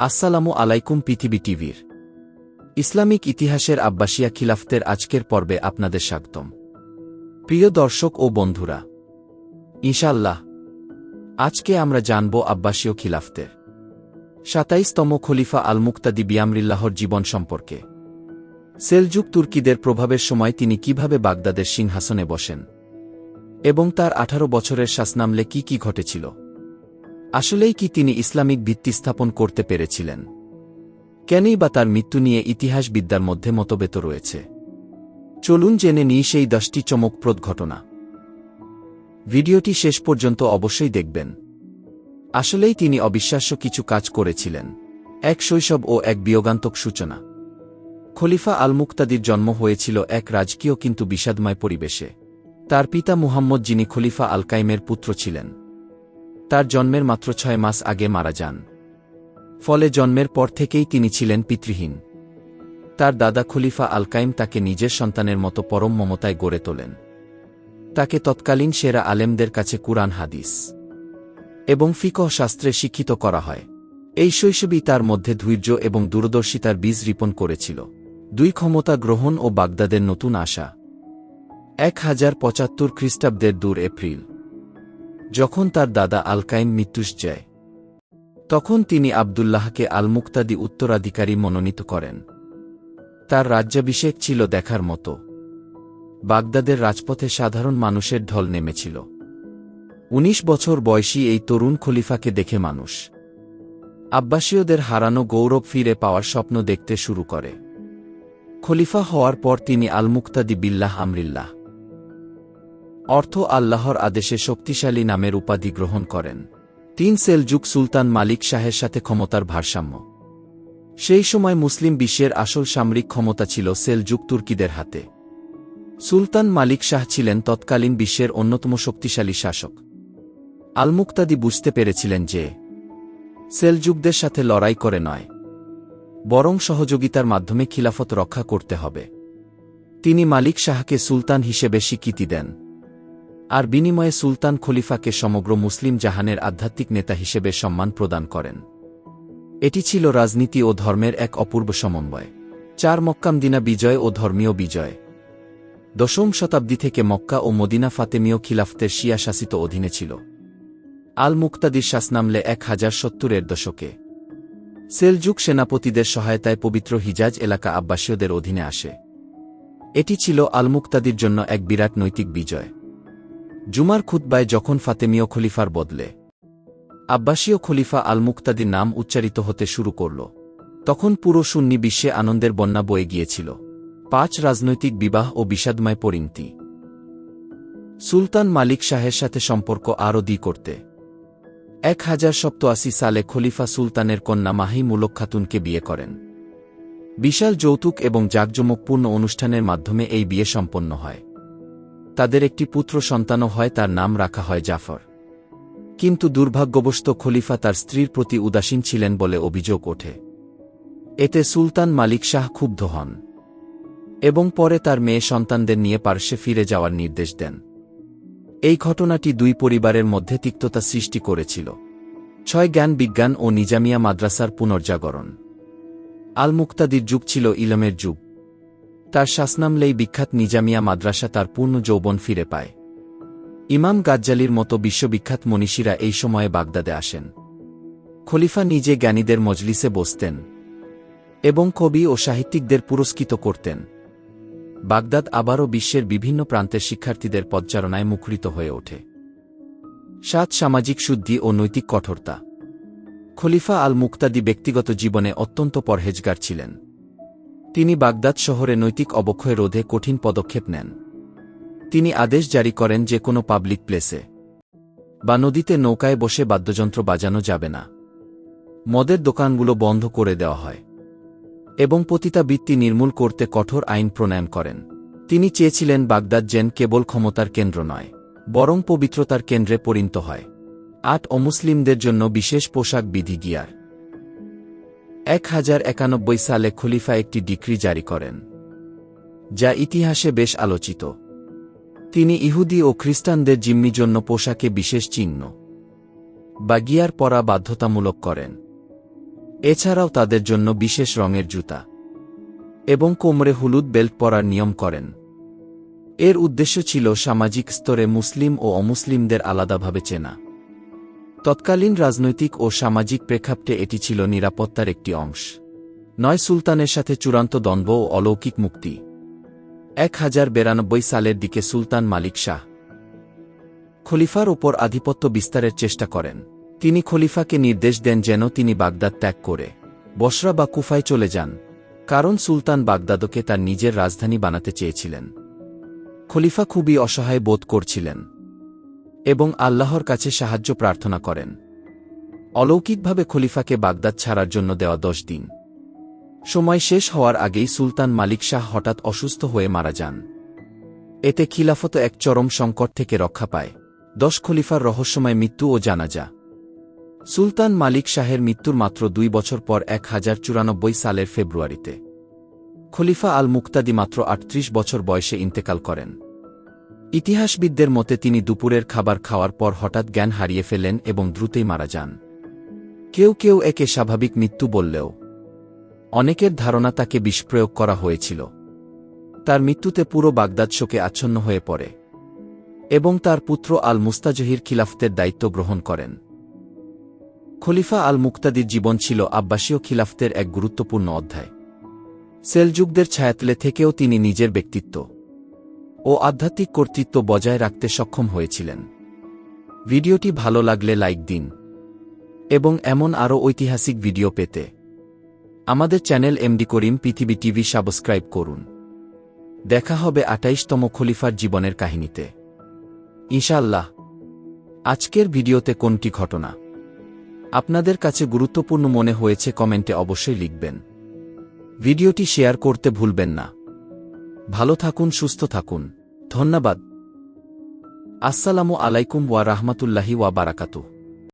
আসসালামু আলাইকুম পৃথিবী টিভির। ইসলামিক ইতিহাসের আব্বাসিয়া খিলাফতের আজকের পর্বে আপনাদের স্বাগতম। প্রিয় দর্শক ও বন্ধুরা ইনশাল্লাহ আজকে আমরা জানব আব্বাসীয় খিলাফতের। সাতাইশতম খলিফা আল মুক্তাদি বিয়ামরিল্লাহর জীবন সম্পর্কে। সেলজুক তুর্কিদের প্রভাবের সময় তিনি কীভাবে বাগদাদের সিংহাসনে বসেন? এবং তার আঠারো বছরের শাসনামলে কি কি ঘটেছিল? আসলেই কি তিনি ইসলামিক ভিত্তি স্থাপন করতে পেরেছিলেন? কেনই বা তার মৃত্যু নিয়ে ইতিহাসবিদ্যার মধ্যে মতবেত রয়েছে? চলুন জেনে নিই সেই দশটি চমকপ্রদ ঘটনা। ভিডিওটি শেষ পর্যন্ত অবশ্যই দেখবেন। আসলেই তিনি অবিশ্বাস্য কিছু কাজ করেছিলেন। এক শৈশব ও এক বিয়োগান্তক সূচনা। খলিফা আল মুক্তাদির জন্ম হয়েছিল এক রাজকীয় কিন্তু বিষাদময় পরিবেশে। তার পিতা মুহাম্মদ যিনি খলিফা আল কাইমের পুত্র ছিলেন। তার জন্মের মাত্র ছয় মাস আগে মারা যান। ফলে জন্মের পর থেকেই তিনি ছিলেন পিতৃহীন। তার দাদা খলিফা আলকাইম তাকে নিজের সন্তানের মতো পরম মমতায় গড়ে তোলেন। তাকে তৎকালীন সেরা আলেমদের কাছে কুরআন, হাদিস এবং ফিকহ শাস্ত্রে শিক্ষিত করা হয়। এই শৈশবই তার মধ্যে ধৈর্য এবং দূরদর্শিতার বীজ রিপন করেছিল। দুই ক্ষমতা গ্রহণ ও বাগদাদের নতুন আশা। এক হাজার পঁচাত্তর খ্রিস্টাব্দের দূর এপ্রিল। যখন তার দাদা আলকাইম মৃত্যুস যায়, তখন তিনি আবদুল্লাহকে আলমুক্তাদি উত্তরাধিকারী মনোনীত করেন। তার রাজ্যাভিষেক ছিল দেখার মতো। বাগদাদের রাজপথে সাধারণ মানুষের ঢল নেমেছিল। ১৯ বছর বয়সী এই তরুণ খলিফাকে দেখে মানুষ। আব্বাসীয়দের হারানো গৌরব ফিরে পাওয়ার স্বপ্ন দেখতে শুরু করে। খলিফা হওয়ার পর তিনি আলমুক্তাদি বিল্লাহ আমরিল্লাহ। অর্থ আল্লাহর আদেশে শক্তিশালী নামের উপাধি গ্রহণ করেন। তিন সেলজুক সুলতান মালিক শাহের সাথে ক্ষমতার ভারসাম্য। সেই সময় মুসলিম বিশ্বের আসল সামরিক ক্ষমতা ছিল সেলজুক তুর্কিদের হাতে। সুলতান মালিক শাহ ছিলেন তৎকালীন বিশ্বের অন্যতম শক্তিশালী শাসক। আলমুক্তাদি বুঝতে পেরেছিলেন যে সেলজুকদের সাথে লড়াই করে নয়, বরং সহযোগিতার মাধ্যমে খিলাফত রক্ষা করতে হবে। তিনি মালিক শাহকে সুলতান হিসেবে স্বীকৃতি দেন। আর বিনিময়ে সুলতান খলিফাকে সমগ্র মুসলিম জাহানের আধ্যাত্মিক নেতা হিসেবে সম্মান প্রদান করেন। এটি ছিল রাজনীতি ও ধর্মের এক অপূর্ব সমন্বয়। চার মক্কামদিনা বিজয় ও ধর্মীয় বিজয়। দশম শতাব্দী থেকে মক্কা ও মদিনা ফাতেমীয় খিলাফতের শিয়া শাসিত অধীনে ছিল। আল মুক্তাদির শাসনামলে এক হাজার সত্তরের দশকে। সেলজুক সেনাপতিদের সহায়তায় পবিত্র হিজাজ এলাকা আব্বাসীয়দের অধীনে আসে। এটি ছিল আলমুক্তাদির জন্য এক বিরাট নৈতিক বিজয়। জুমার খুতবায় যখন ফাতেমীয় খলিফার বদলে আব্বাসীয় খলিফা আলমুক্তাদির নাম উচ্চারিত হতে শুরু করল, তখন পুরো সুন্নি বিশ্বে আনন্দের বন্যা বয়ে গিয়েছিল। পাঁচ রাজনৈতিক বিবাহ ও বিষাদময় পরিণতি। সুলতান মালিক শাহের সাথে সম্পর্ক আরও দি করতে। এক হাজার সপ্তআশি সালে খলিফা সুলতানের কন্যা মাহি মুলক খাতুনকে বিয়ে করেন। বিশাল যৌতুক এবং জাঁকজমকপূর্ণ অনুষ্ঠানের মাধ্যমে এই বিয়ে সম্পন্ন হয়। তাদের একটি পুত্র সন্তানও হয়, তার নাম রাখা হয় জাফর। কিন্তু দুর্ভাগ্যবশত খলিফা তার স্ত্রীর প্রতি উদাসীন ছিলেন বলে অভিযোগ ওঠে। এতে সুলতান মালিক শাহ ক্ষুব্ধ হন এবং পরে তার মেয়ে সন্তানদের নিয়ে পার্শ্বে ফিরে যাওয়ার নির্দেশ দেন। এই ঘটনাটি দুই পরিবারের মধ্যে তিক্ততা সৃষ্টি করেছিল। ছয় জ্ঞান বিজ্ঞান ও নিজামিয়া মাদ্রাসার পুনর্জাগরণ। আল মুক্তাদির যুগ ছিল ইলমের যুগ। তার শাসনামলেই বিখ্যাত নিজামিয়া মাদ্রাসা তার পূর্ণ যৌবন ফিরে পায়। ইমাম গাজ্জালির মতো বিশ্ববিখ্যাত মনীষীরা এই সময়ে বাগদাদে আসেন। খলিফা নিজে জ্ঞানীদের মজলিসে বসতেন এবং কবি ও সাহিত্যিকদের পুরস্কৃত করতেন। বাগদাদ আবারও বিশ্বের বিভিন্ন প্রান্তের শিক্ষার্থীদের পদচারণায় মুখরিত হয়ে ওঠে। সাত সামাজিক শুদ্ধি ও নৈতিক কঠোরতা। খলিফা আল মুক্তাদি ব্যক্তিগত জীবনে অত্যন্ত পরহেজগার ছিলেন। তিনি বাগদাদ শহরে নৈতিক অবক্ষয় রোধে কঠিন পদক্ষেপ নেন। তিনি আদেশ জারি করেন যে কোনো পাবলিক প্লেসে বা নদীতে নৌকায় বসে বাদ্যযন্ত্র বাজানো যাবে না। মদের দোকানগুলো বন্ধ করে দেওয়া হয় এবং পতিতাবৃত্তি নির্মূল করতে কঠোর আইন প্রণয়ন করেন। তিনি চেয়েছিলেন বাগদাদ যেন কেবল ক্ষমতার কেন্দ্র নয়, বরং পবিত্রতার কেন্দ্রে পরিণত হয়। আট অমুসলিমদের জন্য বিশেষ পোশাক বিধি গিয়ার। এক হাজার একানব্বই সালে খলিফা একটি ডিক্রি জারি করেন, যা ইতিহাসে বেশ আলোচিত। তিনি ইহুদি ও খ্রিস্টানদের জিম্মি জন্য পোশাকে বিশেষ চিহ্ন বা গিয়ার পরা বাধ্যতামূলক করেন। এছাড়াও তাদের জন্য বিশেষ রঙের জুতা এবং কোমরে হলুদ বেল্ট পরার নিয়ম করেন। এর উদ্দেশ্য ছিল সামাজিক স্তরে মুসলিম ও অমুসলিমদের আলাদাভাবে চেনা। তৎকালীন রাজনৈতিক ও সামাজিক প্রেক্ষাপটে এটি ছিল নিরাপত্তার একটি অংশ। নয় সুলতানের সাথে চূড়ান্ত দ্বন্দ্ব ও অলৌকিক মুক্তি। এক হাজার বেরানব্বই সালের দিকে সুলতান মালিক শাহ খলিফার ওপর আধিপত্য বিস্তারের চেষ্টা করেন। তিনি খলিফাকে নির্দেশ দেন যেন তিনি বাগদাদ ত্যাগ করে বসরা বা কুফায় চলে যান, কারণ সুলতান বাগদাদকে তার নিজের রাজধানী বানাতে চেয়েছিলেন। খলিফা খুবই অসহায় বোধ করছিলেন। এবং আল্লাহর কাছে সাহায্য প্রার্থনা করেন। অলৌকিকভাবে খলিফাকে বাগদাদ ছাড়ার জন্য দেওয়া দশ দিন। সময় শেষ হওয়ার আগেই সুলতান মালিক শাহ হঠাৎ অসুস্থ হয়ে মারা যান। এতে খিলাফত এক চরম সংকট থেকে রক্ষা পায়। দশ খলিফার রহস্যময় মৃত্যু ও জানাজা। সুলতান মালিক শাহের মৃত্যুর মাত্র দুই বছর পর এক হাজার চুরানব্বই সালের ফেব্রুয়ারিতে। খলিফা আল মুক্তাদি মাত্র আটত্রিশ বছর বয়সে ইন্তেকাল করেন। ইতিহাসবিদদের মতে তিনি দুপুরের খাবার খাওয়ার পর হঠাৎ জ্ঞান হারিয়ে ফেলেন এবং দ্রুতই মারা যান। কেউ কেউ একে স্বাভাবিক মৃত্যু বললেও অনেকের ধারণা তাকে বিষপ্রয়োগ করা হয়েছিল। তার মৃত্যুতে পুরো বাগদাদ শোকে আচ্ছন্ন হয়ে পড়ে এবং তার পুত্র আল মুস্তাজহির খিলাফতের দায়িত্ব গ্রহণ করেন। খলিফা আল মুক্তাদির জীবন ছিল আব্বাসীয় খিলাফতের এক গুরুত্বপূর্ণ অধ্যায়। সেলযুগদের ছায়াতলে থেকেও তিনি নিজের ব্যক্তিত্ব। ও আধ্যাত্মিক কর্তৃত্ব বজায় রাখতে সক্ষম হয়েছিলেন। ভিডিওটি ভালো লাগলে লাইক দিন। এবং এমন আরও ঐতিহাসিক ভিডিও পেতে আমাদের চ্যানেল এমডি করিম পৃথিবী টিভি সাবস্ক্রাইব করুন। দেখা হবে আটাইশতম খলিফার জীবনের কাহিনীতে। ইনশাআল্লাহ। আজকের ভিডিওতে কোনটি ঘটনা? আপনাদের কাছে গুরুত্বপূর্ণ মনে হয়েছে কমেন্টে অবশ্যই লিখবেন। ভিডিওটি শেয়ার করতে ভুলবেন না। ভালো থাকুন সুস্থ থাকুন। ধন্যবাদ। আসসালামু আলাইকুম ওয়া রাহমাতুল্লাহি ওয়া বারাকাতুহ।